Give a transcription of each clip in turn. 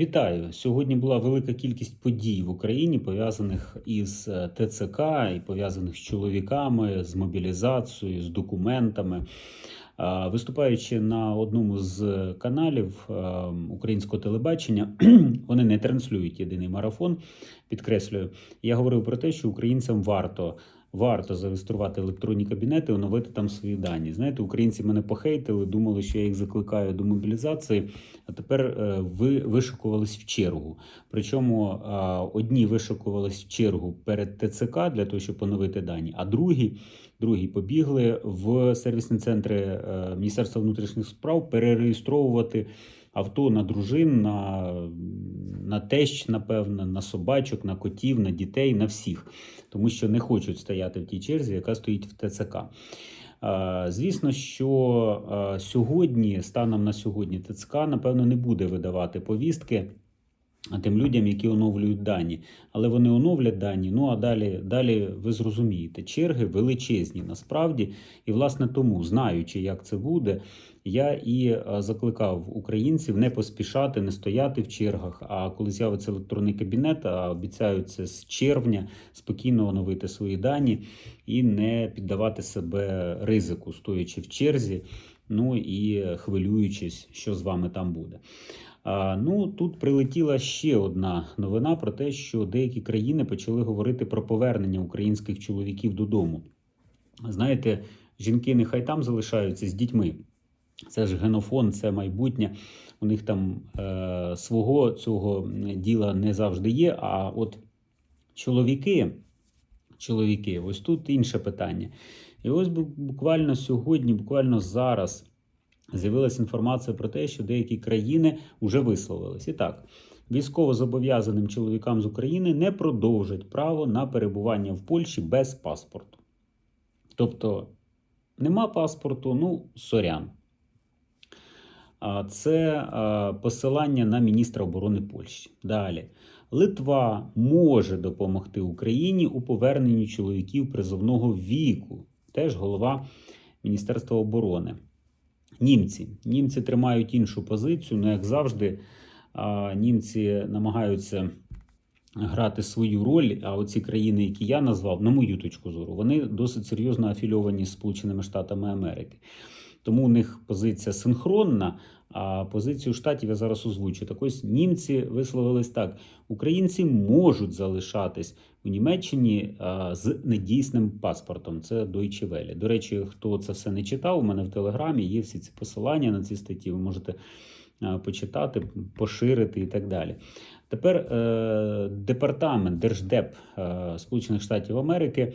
Вітаю! Сьогодні була велика кількість подій в Україні, пов'язаних із е, ТЦК і пов'язаних з чоловіками, з мобілізацією, з документами. Виступаючи на одному з каналів е, українського телебачення, вони не транслюють єдиний марафон. Підкреслюю, я говорив про те, що українцям варто. Варто зареєструвати електронні кабінети, оновити там свої дані. Знаєте, українці мене похейтили, думали, що я їх закликаю до мобілізації, а тепер е, ви вишикувались в чергу. Причому одні вишикувались в чергу перед ТЦК для того, щоб оновити дані, а другі, другі побігли в сервісні центри е, Міністерства внутрішніх справ перереєстровувати авто на дружин, на, на тещ, напевно, на собачок, на котів, на дітей, на всіх, тому що не хочуть стояти в тій черзі, яка стоїть в ТЦК. Звісно, що сьогодні, станом на сьогодні, ТЦК, напевно, не буде видавати повістки тим людям, які оновлюють дані. Але вони оновлять дані. Ну а далі, далі ви зрозумієте, черги величезні насправді. І, власне, тому, знаючи, як це буде, я і е, закликав українців не поспішати, не стояти в чергах. А коли з'явиться електронний кабінет, а обіцяють це з червня спокійно оновити свої дані і не піддавати себе ризику, стоячи в черзі, ну і хвилюючись, що з вами там буде. Ну тут прилетіла ще одна новина про те, що деякі країни почали говорити про повернення українських чоловіків додому. Знаєте, жінки нехай там залишаються з дітьми. Це ж генофон, це майбутнє. У них там е, свого цього діла не завжди є. А от чоловіки, чоловіки, ось тут інше питання. І ось буквально сьогодні, буквально зараз з'явилася інформація про те, що деякі країни вже висловились. І так, військовозобов'язаним чоловікам з України не продовжать право на перебування в Польщі без паспорту. Тобто нема паспорту, ну, сорян. Це посилання на міністра оборони Польщі. Далі. Литва може допомогти Україні у поверненні чоловіків призовного віку. Теж голова Міністерства оборони. Німці. Німці тримають іншу позицію, ну, як завжди, німці намагаються грати свою роль. А оці країни, які я назвав, на мою точку зору, вони досить серйозно афільовані з Сполученими Штатами Америки. Тому у них позиція синхронна. А позицію штатів я зараз озвучу. Так ось німці висловились так: українці можуть залишатись у Німеччині з недійсним паспортом. Це Deutsche Welle. До речі, хто це все не читав, у мене в телеграмі є всі ці посилання на ці статті. Ви можете почитати, поширити і так далі. Тепер е, департамент Держдеп е, Сполучених Штатів Америки.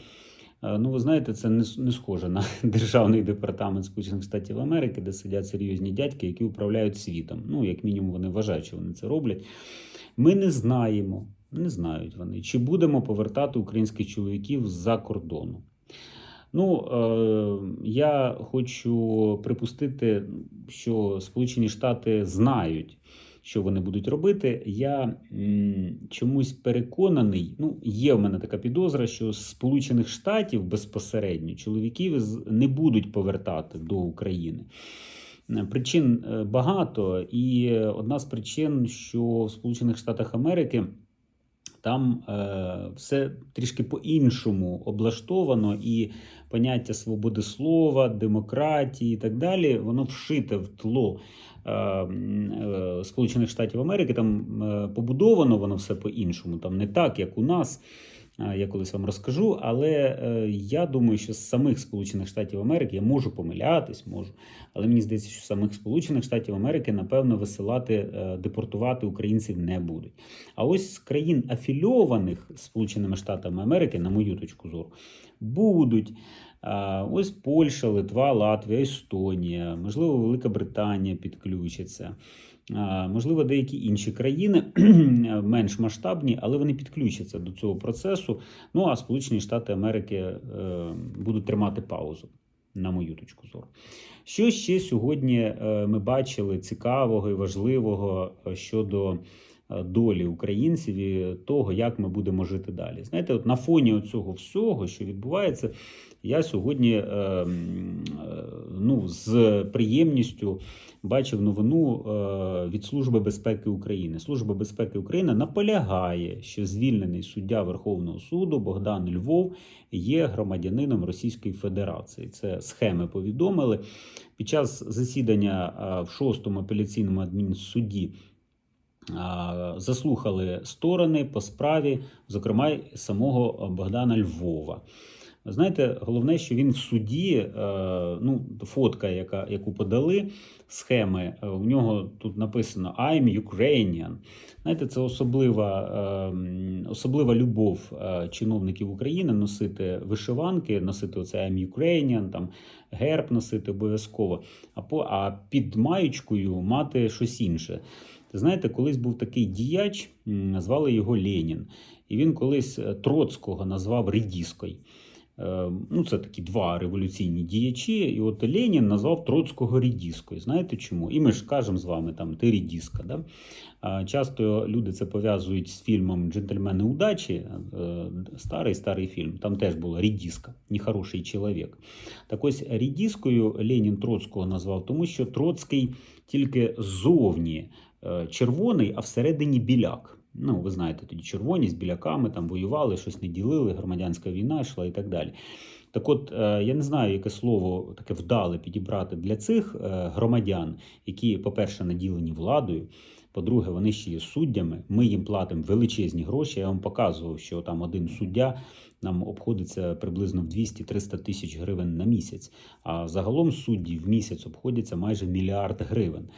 Е, ну, ви знаєте, це не не схоже на державний департамент Сполучених Штатів Америки, де сидять серйозні дядьки, які управляють світом. Ну, як мінімум, вони вважають, що вони це роблять. Ми не знаємо, не знають вони, чи будемо повертати українських чоловіків з-за кордону. Ну, е, я хочу припустити, що Сполучені Штати знають що вони будуть робити. Я м, чомусь переконаний, ну, є в мене така підозра, що з Сполучених Штатів безпосередньо чоловіків не будуть повертати до України. Причин е, багато, і одна з причин, що в Сполучених Штатах Америки. Там е, все трішки по-іншому облаштовано, і поняття свободи слова, демократії і так далі, воно вшите в тло е, е, Сполучених Штатів Америки. Там е, побудовано воно все по-іншому. Там не так, як у нас. Я колись вам розкажу, але е, я думаю, що з самих Сполучених Штатів Америки я можу помилятись, можу, але мені здається, що з самих Сполучених Штатів Америки напевно висилати, е, депортувати українців не будуть. А ось з країн афільованих Сполученими Штатами Америки, на мою точку зору, будуть. Ось Польща, Литва, Латвія, Естонія, можливо, Велика Британія підключиться. Можливо, деякі інші країни менш масштабні, але вони підключаться до цього процесу. Ну а Сполучені Штати Америки е, будуть тримати паузу, на мою точку зору. Що ще сьогодні е, ми бачили цікавого і важливого е, щодо долі українців і того, як ми будемо жити далі. Знаєте, от на фоні цього всього, що відбувається, я сьогодні е, е, ну, з приємністю бачив новину е, від Служби безпеки України. Служба безпеки України наполягає, що звільнений суддя Верховного суду Богдан Львов є громадянином Російської Федерації. Це схеми повідомили під час засідання в шостому апеляційному адмінсуді. Заслухали сторони по справі, зокрема й самого Богдана Львова. Знаєте, головне, що він в суді, е, ну, фотка, яка, яку подали, схеми, е, у нього тут написано I'm Ukrainian. Знаєте, це особлива, е, особлива любов е, чиновників України носити вишиванки, носити оце I'm Ukrainian, там, герб носити обов'язково, а, під маєчкою мати щось інше. Знаєте, колись був такий діяч, назвали його Ленін. І він колись е, Троцького назвав редіскою. Е, Ну, це такі два революційні діячі. І от Ленін назвав Троцького рідіскою. Знаєте чому? І ми ж кажемо з вами там ти рідіска. Да? Часто люди це пов'язують з фільмом Джентльмени удачі. е, Старий старий фільм. Там теж була рідіска, нехороший чоловік. Так ось рідіскою Ленін Троцького назвав, тому що Троцький тільки ззовні е, червоний, а всередині біляк. Ну, ви знаєте, тоді червоні з біляками там воювали, щось не ділили, громадянська війна йшла і так далі. Так от, е, я не знаю, яке слово таке вдале підібрати для цих е, громадян, які, по-перше, наділені владою. По-друге, вони ще є суддями. Ми їм платимо величезні гроші. Я вам показував, що там один суддя нам обходиться приблизно в 200-300 тисяч гривень на місяць. А загалом судді в місяць обходяться майже мільярд гривень.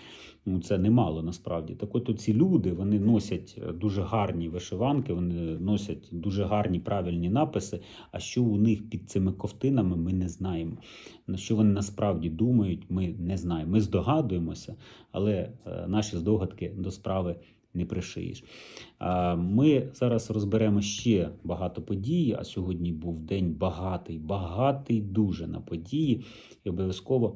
Ну, це немало насправді. Так от ці люди вони носять е, дуже гарні вишиванки, вони носять дуже гарні правильні написи. А що у них під цими ковтинами, ми не знаємо. На що вони насправді думають, ми не знаємо. Ми здогадуємося, але е, наші здогадки до справи не пришиєш. Ми зараз розберемо ще багато подій. А сьогодні був день багатий, багатий дуже на події, і обов'язково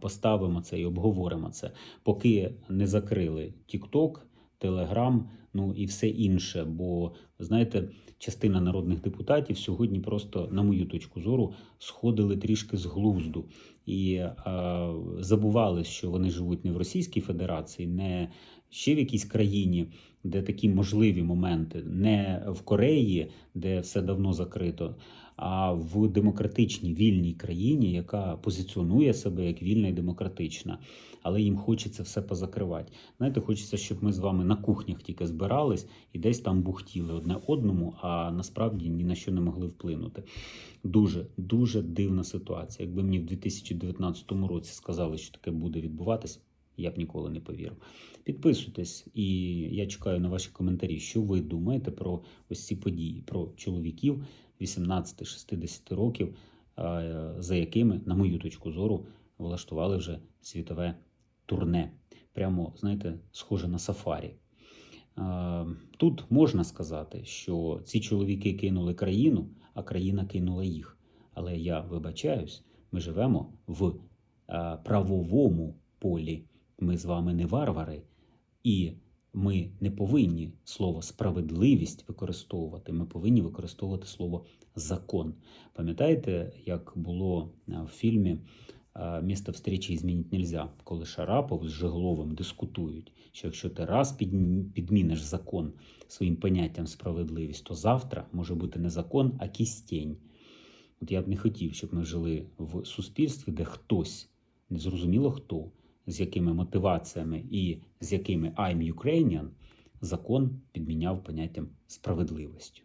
поставимо це і обговоримо це, поки не закрили TikTok, Telegram, ну і все інше. Бо знаєте, частина народних депутатів сьогодні просто, на мою точку зору, сходили трішки з глузду і е, забували, що вони живуть не в Російській Федерації, не ще в якійсь країні, де такі можливі моменти, не в Кореї, де все давно закрито, а в демократичній вільній країні, яка позиціонує себе як вільна і демократична, але їм хочеться все позакривати. Знаєте, хочеться, щоб ми з вами на кухнях тільки збирались і десь там бухтіли одне одному, а насправді ні на що не могли вплинути. Дуже дуже дивна ситуація. Якби мені в 2019 році сказали, що таке буде відбуватись, я б ніколи не повірив. Підписуйтесь, і я чекаю на ваші коментарі, що ви думаєте про ось ці події, про чоловіків 18-60 років, за якими, на мою точку зору, влаштували вже світове турне. Прямо, знаєте, схоже на сафарі. Тут можна сказати, що ці чоловіки кинули країну, а країна кинула їх. Але я вибачаюсь, ми живемо в правовому полі. Ми з вами не варвари, і ми не повинні слово справедливість використовувати. Ми повинні використовувати слово закон. Пам'ятаєте, як було е, в фільмі е, «Місто встречі змінить нельзя», коли Шарапов з Жегловим дискутують, що якщо ти раз підміниш закон своїм поняттям справедливість, то завтра може бути не закон, а кістень. От я б не хотів, щоб ми жили в суспільстві, де хтось, незрозуміло хто, з якими мотиваціями і з якими I'm Ukrainian, закон підміняв поняттям справедливістю.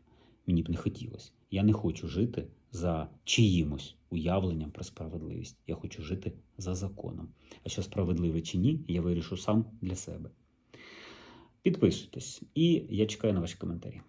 Мені б не хотілося. Я не хочу жити за чиїмось уявленням про справедливість. Я хочу жити за законом. А що справедливе чи ні, я вирішу сам для себе. Підписуйтесь, і я чекаю на ваші коментарі.